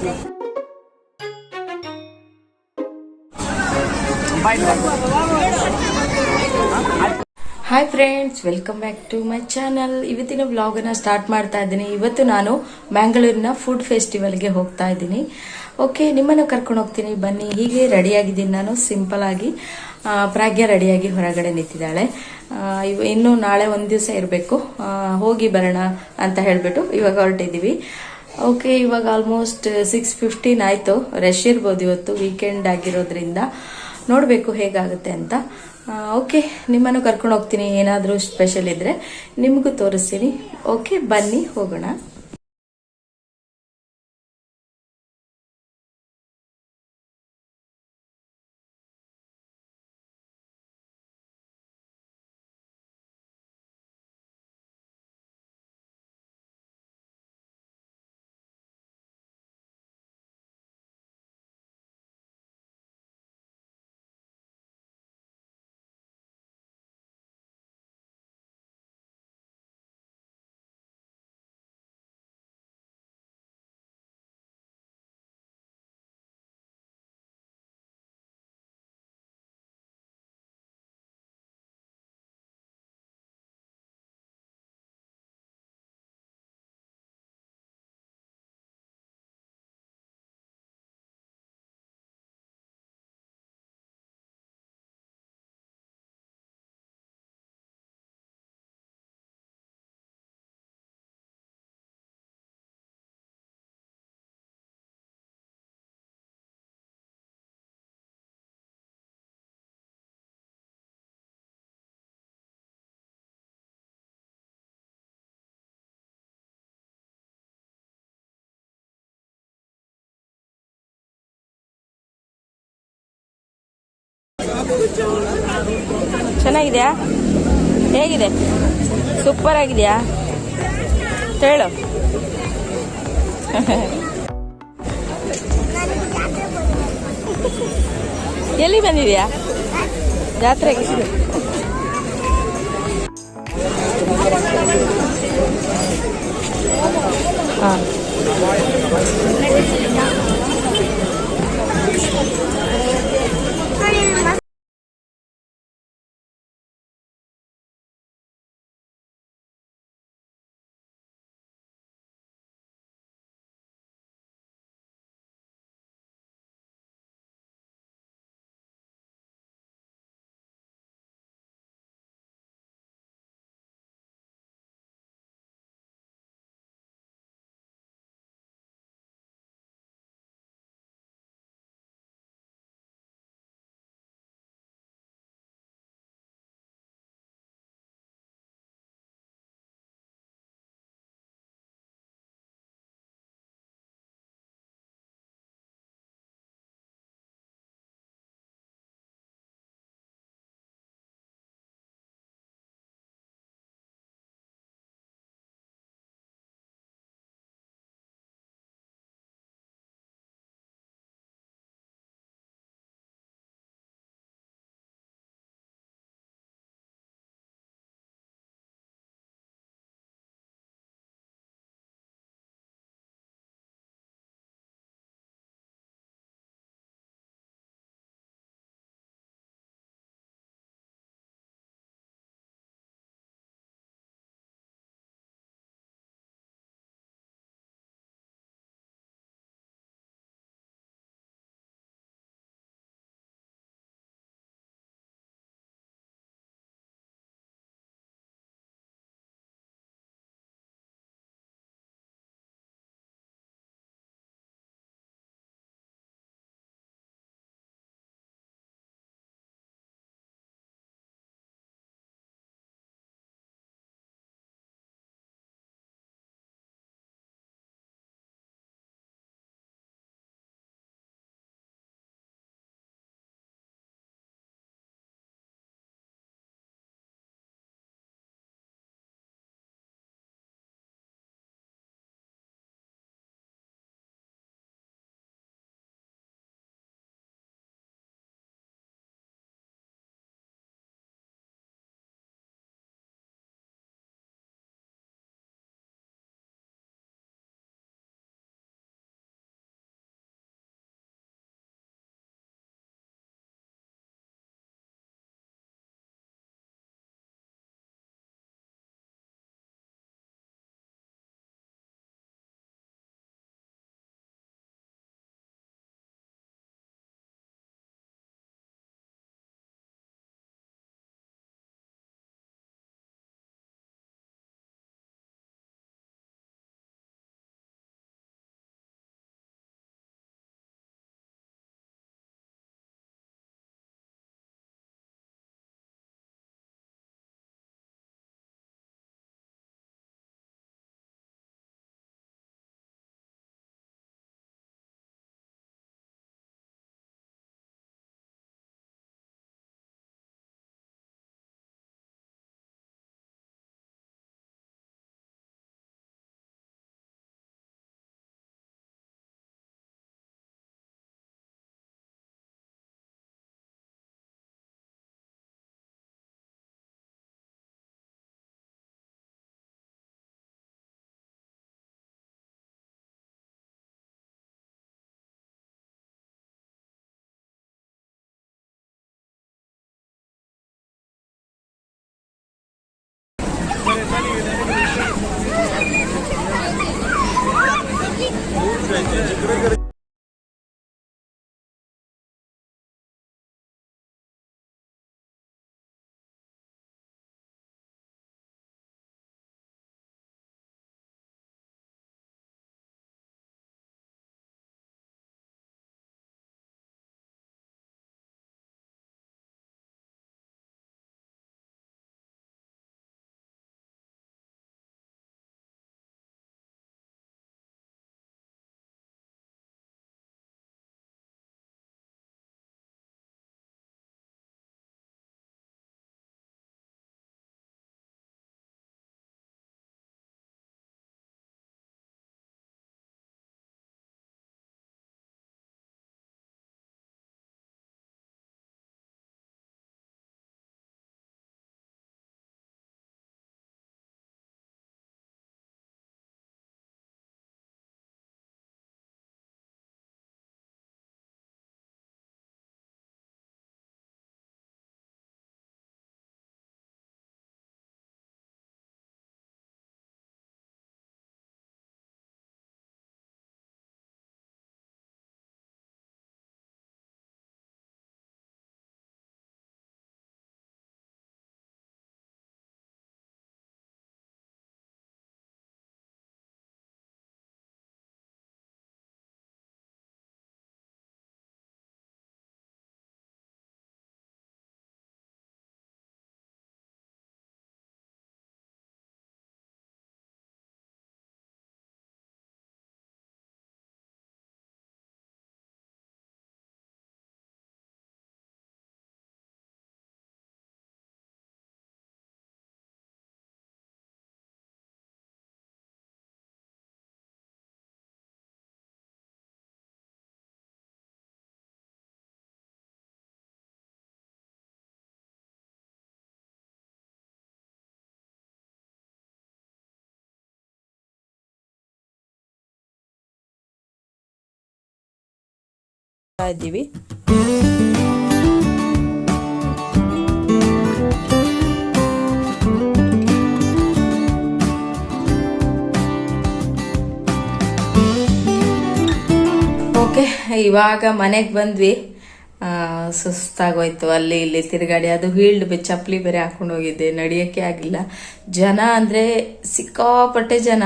Hi friends welcome back to my channel ಇವತ್ತಿನ ವ್ಲಾಗನ್ನ start ಮಾಡ್ತಾ ಇದ್ದೀನಿ. ಇವತ್ತು ನಾನು ಮ್ಯಾಂಗಳೂರಿನ ಫುಡ್ ಫೆಸ್ಟಿವಲ್ಗೆ ಹೋಗ್ತಾ ಇದ್ದೀನಿ. ಓಕೆ ನಿಮ್ಮನ್ನು ಕರ್ಕೊಂಡು ಹೋಗ್ತೀನಿ. ಬನ್ನಿ, ಹೀಗೆ ರೆಡಿಯಾಗಿದ್ದೀನಿ ನಾನು. ಸಿಂಪಲ್ ಆಗಿ ಪ್ರಾಗ್ಯ ರೆಡಿಯಾಗಿ ಹೊರಗಡೆ ನಿಂತಿದ್ದಾಳೆ. ಇನ್ನು ನಾಳೆ ಒಂದು ದಿವಸ ಇರಬೇಕು. ಹೋಗಿ ಬರೋಣ ಅಂತ ಹೇಳಿಬಿಟ್ಟು ಇವಾಗ ಹೊರಟಿದ್ದೀವಿ. ಓಕೆ ಇವಾಗ ಆಲ್ಮೋಸ್ಟ್ ಸಿಕ್ಸ್ ಫಿಫ್ಟೀನ್ ಆಯಿತು. ರಶ್ ಇರ್ಬೋದು ಇವತ್ತು ವೀಕೆಂಡ್ ಆಗಿರೋದ್ರಿಂದ. ನೋಡಬೇಕು ಹೇಗಾಗುತ್ತೆ ಅಂತ. ಓಕೆ ನಿಮ್ಮನ್ನು ಕರ್ಕೊಂಡು ಹೋಗ್ತೀನಿ. ಏನಾದರೂ ಸ್ಪೆಷಲ್ ಇದ್ದರೆ ನಿಮಗೂ ತೋರಿಸ್ತೀನಿ. ಓಕೆ ಬನ್ನಿ, ಹೋಗೋಣ. ಚೆನ್ನಾಗಿದೆಯಾ? ಹೇಗಿದೆ? ಸೂಪರ್ ಆಗಿದೆಯಾ? ಹೇಳು. ಎಲ್ಲಿ ಬಂದಿದೆಯಾ? ಜಾತ್ರೆಗೆ? ಇದ್ದೀವಿ. ಓಕೆ, ಇವಾಗ ಮನೆಗೆ ಬಂದ್ವಿ. ಸುಸ್ತಾಗೋಯ್ತು. ಅಲ್ಲಿ ಇಲ್ಲಿ ತಿರುಗಾಡಿ ಅದು ಹೀಲ್ಡ್ ಬೆ ಚಪ್ಪಲಿ ಬೇರೆ ಹಾಕೊಂಡು ಹೋಗಿದ್ದೆ. ನಡೆಯೋಕ್ಕೆ ಆಗಿಲ್ಲ. ಜನ ಅಂದರೆ ಸಿಕ್ಕಾಪಟ್ಟೆ ಜನ.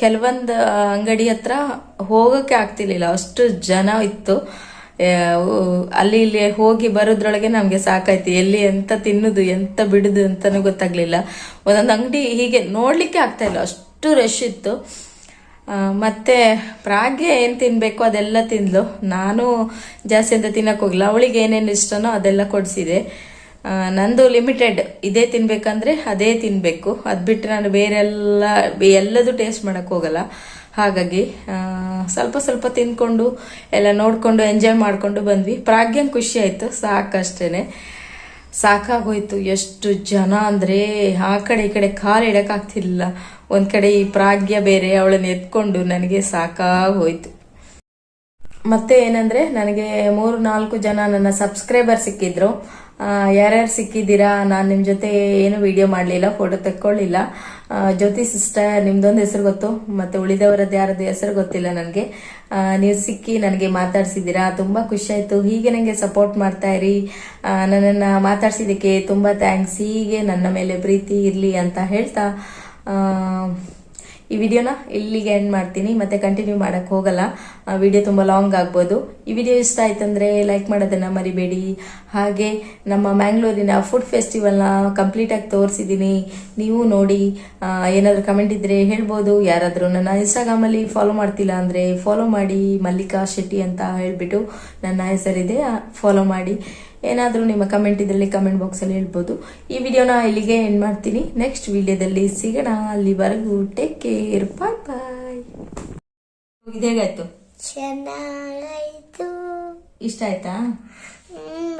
ಕೆಲವೊಂದು ಅಂಗಡಿ ಹತ್ರ ಹೋಗೋಕ್ಕೆ ಆಗ್ತಿರ್ಲಿಲ್ಲ. ಅಷ್ಟು ಜನ ಇತ್ತು. ಅಲ್ಲಿ ಇಲ್ಲಿ ಹೋಗಿ ಬರೋದ್ರೊಳಗೆ ನಮಗೆ ಸಾಕಾಯ್ತು. ಎಲ್ಲಿ ಎಂತ ತಿನ್ನುದು, ಎಂತ ಬಿಡುದು ಅಂತಾನು ಗೊತ್ತಾಗ್ಲಿಲ್ಲ. ಒಂದೊಂದು ಅಂಗಡಿ ಹೀಗೆ ನೋಡ್ಲಿಕ್ಕೆ ಆಗ್ತಾ ಇಲ್ಲ. ಅಷ್ಟು ರಶ್ ಇತ್ತು. ಮತ್ತೆ ಪ್ರಾಗ್ಯ ಏನು ತಿನ್ನಬೇಕು ಅದೆಲ್ಲ ತಿಂದ್ಲು. ನಾನು ಜಾಸ್ತಿ ಅಂತ ತಿನ್ನಕ್ಕೆ ಹೋಗಿಲ್ಲ ಅವಳಿಗೆ ಏನೇನು ಇಷ್ಟನೋ ಅದೆಲ್ಲ ಕೊಡಿಸಿದೆ. ನಂದು ಲಿಮಿಟೆಡ್ ಇದೇ ತಿನ್ಬೇಕಂದ್ರೆ ಅದೇ ತಿನ್ನಬೇಕು ಅದು ಬಿಟ್ಟು ನಾನು ಬೇರೆಲ್ಲ, ಎಲ್ಲದು ಟೇಸ್ಟ್ ಮಾಡೋಕ್ಕೆ ಹೋಗಲ್ಲ. ಹಾಗಾಗಿ ಸ್ವಲ್ಪ ಸ್ವಲ್ಪ ತಿಂದ್ಕೊಂಡು ಎಲ್ಲ ನೋಡಿಕೊಂಡು ಎಂಜಾಯ್ ಮಾಡಿಕೊಂಡು ಬಂದ್ವಿ. ಪ್ರಾಗ್ಯಂಗೆ ಖುಷಿ ಆಯಿತು ಸಾಕಷ್ಟೇ ಸಾಕಾಗೋಯ್ತು, ಎಷ್ಟು ಜನ ಅಂದರೆ, ಆ ಕಡೆ ಈ ಕಡೆ ಕಾಲು ಇಡೋಕ್ಕಾಗ್ತಿರ್ಲಿಲ್ಲ ಒಂದು ಕಡೆ ಈ ಪ್ರಾಗ್ಯ ಬೇರೆ, ಅವಳನ್ನು ಎತ್ಕೊಂಡು ನನಗೆ ಸಾಕಾಗೋಯ್ತು. ಮತ್ತೆ ಏನಂದರೆ, ನನಗೆ ಮೂರು ನಾಲ್ಕು ಜನ ನನ್ನ ಸಬ್ಸ್ಕ್ರೈಬರ್ ಸಿಕ್ಕಿದ್ರು. ಯಾರ್ಯಾರು ಸಿಕ್ಕಿದ್ದೀರಾ? ನಾನು ನಿಮ್ಮ ಜೊತೆ ಏನು ವಿಡಿಯೋ ಮಾಡಲಿಲ್ಲ ಫೋಟೋ ತೆಕ್ಕೊಳ್ಳಿಲ್ಲ. ಜ್ಯೋತಿ ಸಿಸ್ಟರ್ ನಿಮ್ದೊಂದು ಹೆಸರು ಗೊತ್ತು? ಮತ್ತು ಉಳಿದವರದ್ದು ಯಾರದ್ದು ಹೆಸರು ಗೊತ್ತಿಲ್ಲ ನನಗೆ. ನೀವು ಸಿಕ್ಕಿ ನನಗೆ ಮಾತಾಡ್ಸಿದ್ದೀರಾ? ತುಂಬ ಖುಷಿಯಾಯಿತು. ಹೀಗೆ ನನಗೆ ಸಪೋರ್ಟ್ ಮಾಡ್ತಾ ಇರಿ. ನನ್ನನ್ನು ಮಾತಾಡ್ಸಿದ್ದಕ್ಕೆ ತುಂಬ ಥ್ಯಾಂಕ್ಸ್ ಹೀಗೆ ನನ್ನ ಮೇಲೆ ಪ್ರೀತಿ ಇರಲಿ ಅಂತ ಹೇಳ್ತಾ ಈ ವಿಡಿಯೋನ ಇಲ್ಲಿಗೆ ಎಂಡ್ ಮಾಡ್ತೀನಿ. ಮತ್ತೆ ಕಂಟಿನ್ಯೂ ಮಾಡೋಕ್ಕೆ ಹೋಗಲ್ಲ. ವಿಡಿಯೋ ತುಂಬ ಲಾಂಗ್ ಆಗ್ಬೋದು. ಈ ವಿಡಿಯೋ ಇಷ್ಟ ಆಯ್ತಂದ್ರೆ ಲೈಕ್ ಮಾಡೋದನ್ನ ಮರಿಬೇಡಿ. ಹಾಗೆ ನಮ್ಮ ಮ್ಯಾಂಗ್ಳೂರಿನ ಫುಡ್ ಫೆಸ್ಟಿವಲ್ನ ಕಂಪ್ಲೀಟಾಗಿ ತೋರಿಸಿದ್ದೀನಿ ನೀವು ನೋಡಿ ಏನಾದರೂ ಕಮೆಂಟ್ ಇದ್ರೆ ಹೇಳ್ಬೋದು. ಯಾರಾದರೂ ನನ್ನ ಇನ್ಸ್ಟಾಗ್ರಾಮಲ್ಲಿ ಫಾಲೋ ಮಾಡ್ತಿಲ್ಲ ಅಂದರೆ ಫಾಲೋ ಮಾಡಿ ಮಲ್ಲಿಕಾ ಶೆಟ್ಟಿ ಅಂತ ಹೇಳಿಬಿಟ್ಟು ನನ್ನ ಹೆಸರಿದೆ. ಫಾಲೋ ಮಾಡಿ. ಏನಾದರೂ ನಿಮ್ಮ ಕಮೆಂಟ್ ಇದರಲ್ಲಿ ಕಮೆಂಟ್ ಬಾಕ್ಸಲ್ಲಿ ಹೇಳ್ಬೋದು. ಈ ವಿಡಿಯೋನ ಇಲ್ಲಿಗೆ ಎಂಡ್ ಮಾಡ್ತೀನಿ. ನೆಕ್ಸ್ಟ್ ವಿಡಿಯೋದಲ್ಲಿ ಸಿಗೋಣ. ಅಲ್ಲಿವರೆಗೂ ಟೇಕ್ ಕೇರ್ ಬಾಯ್ ಬಾಯ್ ಇದೇಗಾಯ್ತು ಚೆನ್ನಾಗಾಯ್ತು. ಇಷ್ಟ ಆಯ್ತಾ?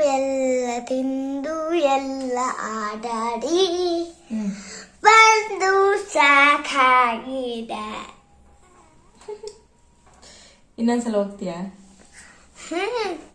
ಎಲ್ಲ ತಿಂದು ಎಲ್ಲ ಆಡಾಡಿ ಬಂದು ಸಾಕಾಗಿದೆ. ಇನ್ನೊಂದ್ಸಲ ಹೋಗ್ತೀಯಾ? ಹ್ಮ್.